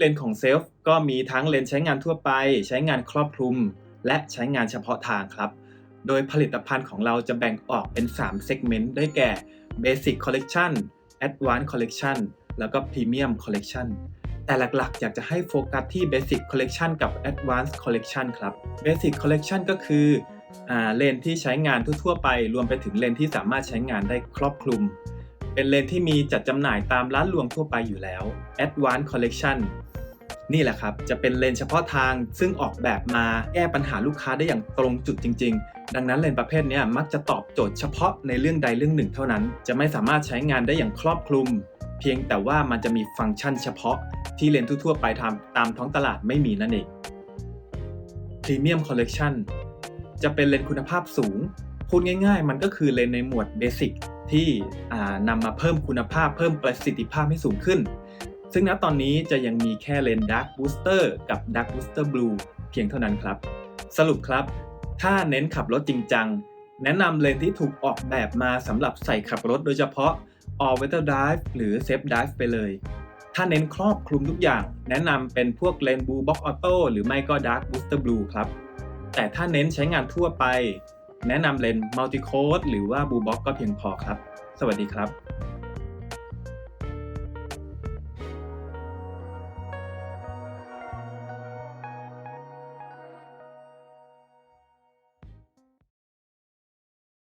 เลนของเซลฟ์ก็มีทั้งเลนใช้งานทั่วไป ใช้งานครอบคลุม และใช้งานเฉพาะทางครับ โดยผลิตภัณฑ์ของเราจะแบ่งออกเป็น3 segment ได้แก่ Basic Collection Advanced Collection แล้วก็ Premium Collection แต่หลักๆ อยากจะให้โฟกัสที่ Basic Collection กับ Advanced Collection ครับ Basic Collection ก็คืออเลนที่ใช้งานทั่วๆไป รวมไปถึงเลนที่สามารถใช้งานได้ครอบคลุม เป็นเลนที่มีจัดจำหน่ายตามร้านรวงทั่วไปอยู่แล้ว Advanced Collection นี่แหละครับ จะเป็นเลนเฉพาะทางซึ่งออกแบบมาแก้ปัญหาลูกค้าได้อย่างตรงจุดจริง ๆ ดังนั้นเลนประเภทนี้มักจะตอบโจทย์เฉพาะในเรื่องใดเรื่องหนึ่งเท่านั้น จะไม่สามารถใช้งานได้อย่างครอบคลุม เพียงแต่ว่ามันจะมีฟังก์ชันเฉพาะ ที่เลนทั่วๆไปทำตามท้องตลาดไม่มีนั่นเอง Premium Collection จะเป็นเลนคุณภาพสูง พูดง่าย ๆ มันก็คือเลนในหมวดเบสิก ที่อ่านำมาเพิ่มคุณภาพเพิ่มประสิทธิภาพให้สูงขึ้น ซึ่งณตอนนี้จะยังมีแค่เลนส์ Dark Booster กับ Dark Booster Blue เพียงเท่านั้นครับ สรุปครับ ถ้าเน้นขับรถจริงจัง แนะนำเลนส์ที่ถูกออกแบบมาสำหรับใส่ขับรถโดยเฉพาะ All Weather Drive หรือ Safe Drive ไปเลยถ้าเน้นครอบคลุมทุกอย่าง แนะนำเป็นพวกเลน Blue Box Auto หรือไม่ก็ Dark Booster Blue ครับ แต่ถ้าเน้นใช้งานทั่วไป แนะนำเลนส์มัลติโคดหรือว่าบูบ็อกก็เพียงพอครับ สวัสดีครับ